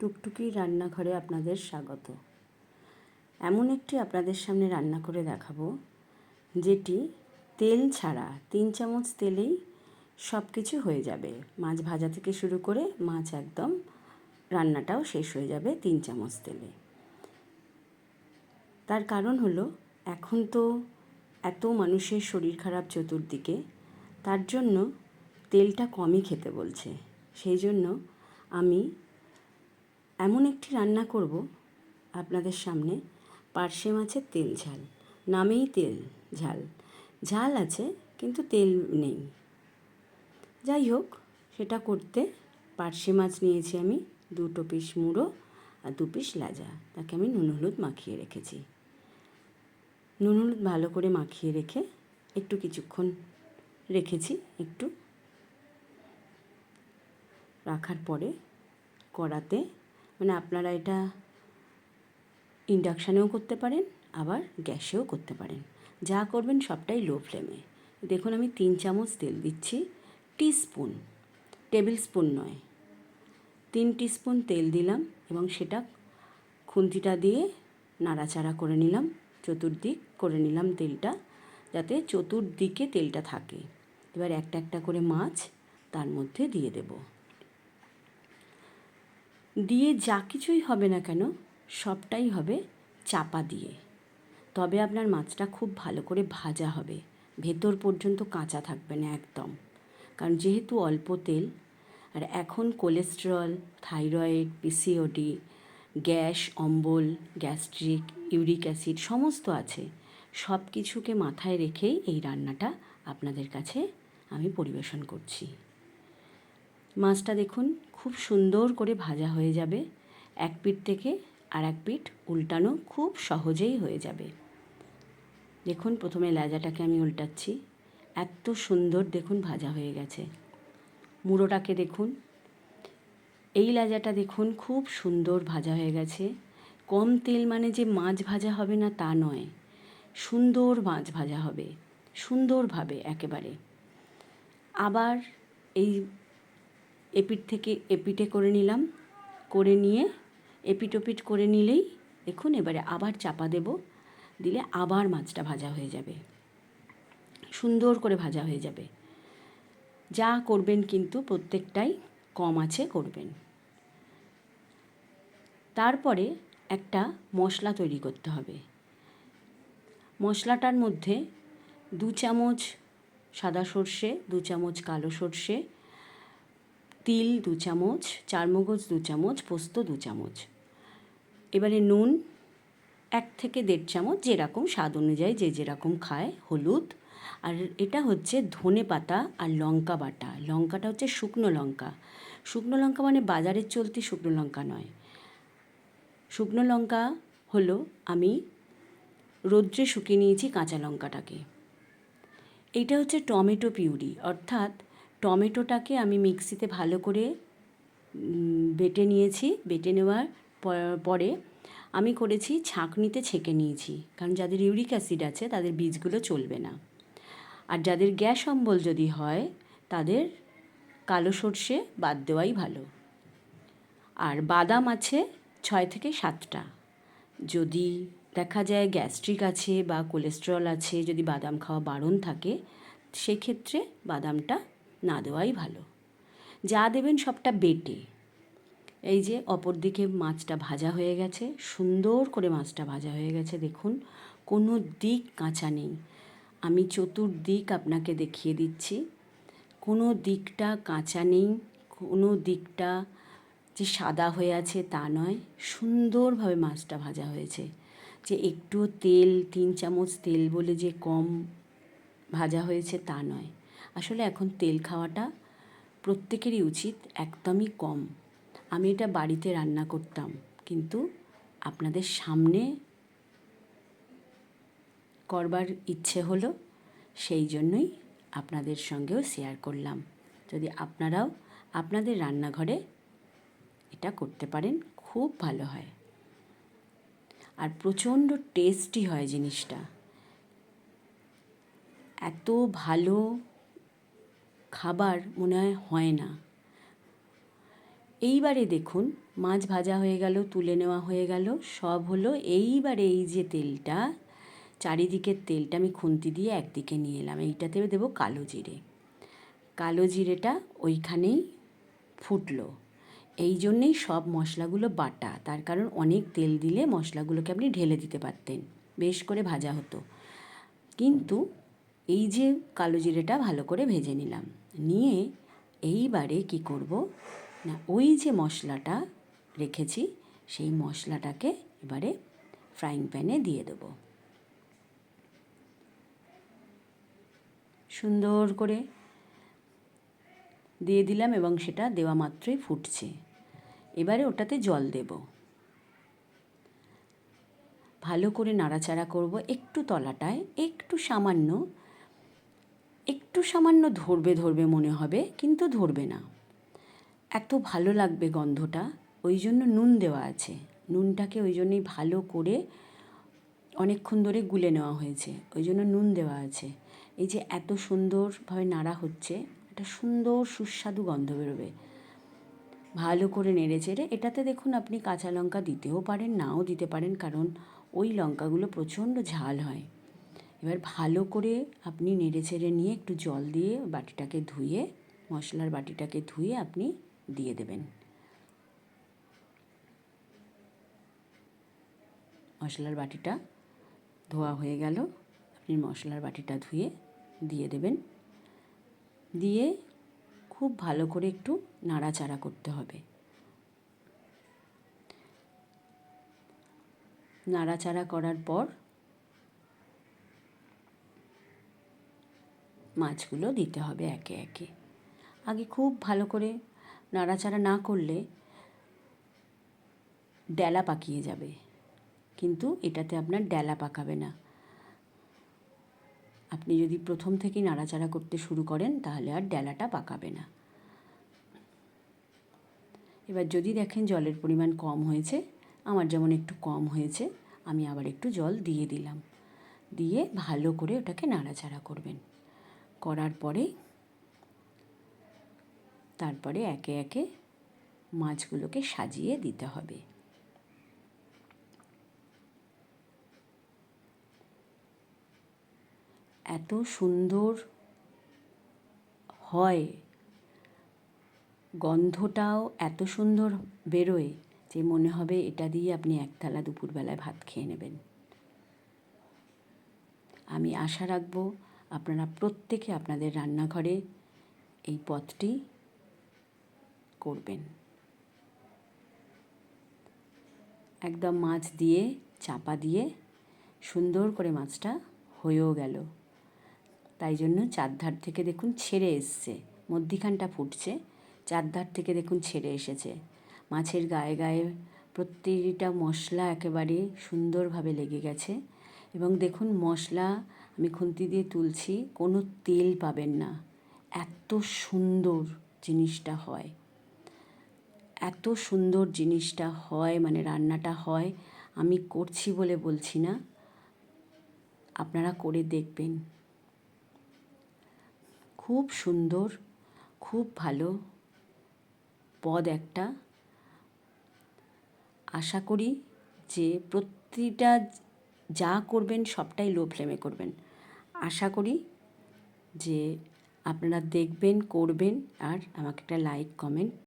টুকটুকি রান্নাঘরে আপনাদের স্বাগত। এমন একটি আপনাদের সামনে রান্না করে দেখাবো, যেটি তেল ছাড়া তিন চামচ তেলেই সব কিছু হয়ে যাবে। মাছ ভাজা থেকে শুরু করে মাছ একদম রান্নাটাও শেষ হয়ে যাবে তিন চামচ তেলে। তার কারণ হলো, এখন তো এত মানুষের শরীর খারাপ চতুর্দিকে, তার জন্য তেলটা কমই খেতে বলছে। সেই জন্য আমি এমন একটি রান্না করব আপনাদের সামনে। পার্শে মাছের তেল ঝাল, নামেই তেল ঝাল। ঝাল আছে, কিন্তু তেল নেই। যাই হোক, সেটা করতে পার্শে মাছ নিয়েছি আমি, দুটো পিস মুড়ো আর দু পিস লাজা। তাকে আমি নুন হলুদ মাখিয়ে রেখেছি। নুন হলুদ ভালো করে মাখিয়ে রেখে একটু কিছুক্ষণ রেখেছি, একটু। রাখার পরে কড়াতে মানে আপনারা এটা ইন্ডাকশানেও করতে পারেন, আবার গ্যাসেও করতে পারেন। যা করবেন সবটাই লো ফ্লেমে দেখুন আমি তিন চামচ তেল দিচ্ছি। টিস্পুন টেবিল স্পুন নয়। তিন টিস্পুন তেল দিলাম এবং সেটা খুন্তিটা দিয়ে নাড়াচাড়া করে নিলাম, চতুর্দিক করে নিলাম তেলটা, যাতে চতুর্দিকে তেলটা থাকে। এবার একটা একটা করে মাছ তার মধ্যে দিয়ে দেব। দিয়ে যা কিছুই হবে না কেন, সবটাই হবে চাপা দিয়ে। তবে আপনার মাছটা খুব ভালো করে ভাজা হবে। ভেতর পর্যন্ত কাঁচা থাকবে না একদম। কারণ যেহেতু অল্প তেল, আর এখন কোলেস্টেরল, থাইরয়েড পিসিওডি গ্যাস, অম্বল, গ্যাস্ট্রিক, ইউরিক অ্যাসিড সমস্ত আছে সব কিছুকে মাথায় রেখেই এই রান্নাটা আপনাদের কাছে আমি পরিবেশন করছি। মাছটা দেখুন খুব সুন্দর করে ভাজা হয়ে যাবে। এক পিঠ থেকে আর এক পিঠ উল্টানো খুব সহজেই হয়ে যাবে। দেখুন, প্রথমে লেজাটাকে আমি উল্টাচ্ছি। এত সুন্দর দেখুন ভাজা হয়ে গেছে। মুড়োটাকে দেখুন। এই লাজাটা দেখুন, খুব সুন্দর ভাজা হয়ে গেছে। কম তেল মানে যে মাছ ভাজা হবে না তা নয়। সুন্দর মাছ ভাজা হবে। সুন্দরভাবে একেবারে। আবার এই এপিট থেকে এপিটে করে নিলাম। করে নিয়ে এপিট ওপিট করে নিলেই দেখুন এবারে আবার চাপা দেব। দিলে আবার মাছটা ভাজা হয়ে যাবে। সুন্দর করে ভাজা হয়ে যাবে। যা করবেন কিন্তু প্রত্যেকটাই কম আছে করবেন। তারপরে একটা মশলা তৈরি করতে হবে। মশলাটার মধ্যে দু চামচ সাদা সর্ষে, দু চামচ কালো সর্ষে তিল দু চামচ, চারমগজ দু চামচ, পোস্ত দু চামচ। এবারে নুন এক থেকে দেড় চামচ যেরকম স্বাদ অনুযায়ী যে যেরকম খায়, হলুদ। আর এটা হচ্ছে ধনে পাতা আর লঙ্কা বাটা। লঙ্কাটা হচ্ছে শুকনো লঙ্কা। শুকনো লঙ্কা মানে বাজারের চলতি শুকনো লঙ্কা নয়। শুকনো লঙ্কা হলো আমি রৌদ্রে শুকিয়ে নিয়েছি কাঁচা লঙ্কাটাকে। এইটা হচ্ছে টমেটো পিউরি, অর্থাৎ টমেটোটাকে আমি মিক্সিতে ভালো করে বেটে নিয়েছি। বেটে নেওয়ার পরে আমি করেছি ছাঁকনিতে ছেঁকে নিয়েছি। কারণ যাদের ইউরিক অ্যাসিড আছে, তাদের বীজগুলো চলবে না। আর যাদের গ্যাস অম্বল যদি হয়, তাদের কালো সর্ষে বাদ দেওয়াই ভালো। আর বাদাম আছে ছয় থেকে সাতটা। যদি দেখা যায় গ্যাস্ট্রিক আছে বা কোলেস্ট্রল আছে, যদি বাদাম খাওয়া বারণ থাকে, সেক্ষেত্রে বাদামটা না দেওয়াই ভালো। যা দেবেন সবটা বেটে। এই যে অপর দিকে মাছটা ভাজা হয়ে গেছে, সুন্দর করে মাছটা ভাজা হয়ে গেছে, দেখুন, কোনো দিক কাঁচা নেই। আমি চতুর্দিক আপনাকে দেখিয়ে দিচ্ছি, কোনো দিকটা কাঁচা নেই, কোনো দিকটা যে সাদা হয়ে আছে তা নয়, সুন্দরভাবে মাছটা ভাজা হয়েছে। যে একটু তেল, তিন চামচ তেল বলে যে কম ভাজা হয়েছে তা নয়। আসলে এখন তেল খাওয়াটা প্রত্যেকেরই উচিত, একদমই কম। আমি এটা বাড়িতে রান্না করতাম, কিন্তু আপনাদের সামনে করবার ইচ্ছে হলো, সেই জন্যই আপনাদের সঙ্গেও শেয়ার করলাম। যদি আপনারাও আপনাদের রান্নাঘরে এটা করতে পারেন, খুব ভালো হয়। আর প্রচণ্ড টেস্টি হয় জিনিসটা। এত ভালো খাবার মনে হয় হয় না। এইবারে দেখুন, মাছ ভাজা হয়ে গেল, তুলে নেওয়া হয়ে গেল, সব হলো এইবারে এই যে তেলটা, চারিদিকের তেলটা আমি খুন্তি দিয়ে একদিকে নিয়ে এলাম, এইটাতে দেবো কালো জিরে। কালো জিরেটা ওইখানেই ফুটলো। এই জন্যেই সব মশলাগুলো বাটা, তার কারণ অনেক তেল দিলে মশলাগুলোকে আপনি ঢেলে দিতে পারতেন, বেশ করে ভাজা হতো। কিন্তু এই যে কালো জিরেটা ভালো করে ভেজে নিলাম। নিয়ে এইবারে কি করব? না, ওই যে মশলাটা রেখেছি, সেই মশলাটাকে এবারে ফ্রাইং প্যানে দিয়ে দেবো। সুন্দর করে দিয়ে দিলাম এবং সেটা দেওয়া মাত্রই ফুটছে। এবারে ওটাতে জল দেব। ভালো করে নাড়াচাড়া করব একটু তলাটায়, একটু সামান্য একটু সামান্য ধরবে ধরবে মনে হবে, কিন্তু ধরবে না। এত ভালো লাগবে গন্ধটা, ওই জন্য নুন দেওয়া আছে। নুনটাকে ওই জন্যই ভালো করে অনেকক্ষণ ধরে গুলে নেওয়া হয়েছে, ওই জন্য নুন দেওয়া আছে। এই যে এত সুন্দরভাবে নাড়া হচ্ছে, একটা সুন্দর সুস্বাদু গন্ধ বেরোবে। ভালো করে নেড়ে চেড়ে, এটাতে দেখুন আপনি কাঁচা লঙ্কা দিতেও পারেন, নাও দিতে পারেন, কারণ ওই লঙ্কাগুলো প্রচণ্ড ঝাল হয়। এবার ভালো করে আপনি নেড়ে চেড়ে নিয়ে একটু জল দিয়ে বাটিটাকে ধুয়ে, মশলার বাটিটাকে ধুয়ে আপনি দিয়ে দেবেন। মশলার বাটিটা ধোয়া হয়ে গেল। আপনি মশলার বাটিটা ধুয়ে দিয়ে দেবেন। দিয়ে খুব ভালো করে একটু নাড়াচাড়া করতে হবে। নাড়াচাড়া করার পর মাছগুলো দিতে হবে একে একে। আগে খুব ভালো করে নাড়াচাড়া না করলে ডেলা পাকিয়ে যাবে। কিন্তু এটাতে আপনার ডেলা পাকাবে না। আপনি যদি প্রথম থেকেই নাড়াচাড়া করতে শুরু করেন, তাহলে আর ডেলাটা পাকাবে না। এবার যদি দেখেন জলের পরিমাণ কম হয়েছে, আমার যেমন একটু কম হয়েছে, আমি আবার একটু জল দিয়ে দিলাম। দিয়ে ভালো করে ওটাকে নাড়াচাড়া করবেন। করার পরে তারপরে একে একে মাছগুলোকে সাজিয়ে দিতে হবে। এত সুন্দর হয়, গন্ধটাও এত সুন্দর বেরোয় যে মনে হবে এটা দিয়ে আপনি একতলা দুপুরবেলায় ভাত খেয়ে নেবেন। আমি আশা রাখব আপনারা প্রত্যেকে আপনাদের রান্নাঘরে এই পথটি করবেন। একদম মাছ দিয়ে চাপা দিয়ে সুন্দর করে মাছটা হয়েও গেল। তাই জন্য চারধার থেকে দেখুন ছেড়ে এসছে, মধ্যিখানটা ফুটছে, চারধার থেকে দেখুন ছেড়ে এসেছে। মাছের গায়ে গায়ে প্রতিটা মশলা একেবারে সুন্দরভাবে লেগে গেছে এবং দেখুন মশলা আমি খুন্তি দিয়ে তুলছি, কোনো তেল পাবেন না। এত সুন্দর জিনিসটা হয়। এত সুন্দর জিনিসটা হয় মানে রান্নাটা হয়, আমি করছি বলে বলছি না। আপনারা করে দেখবেন। খুব সুন্দর, খুব ভালো পদ একটা। আশা করি যে প্রতিটা যা করবেন, সবটাই লো ফ্লেমে করবেন। আশা করি যে আপনারা দেখবেন করবেন আর আমাকে একটা লাইক কমেন্ট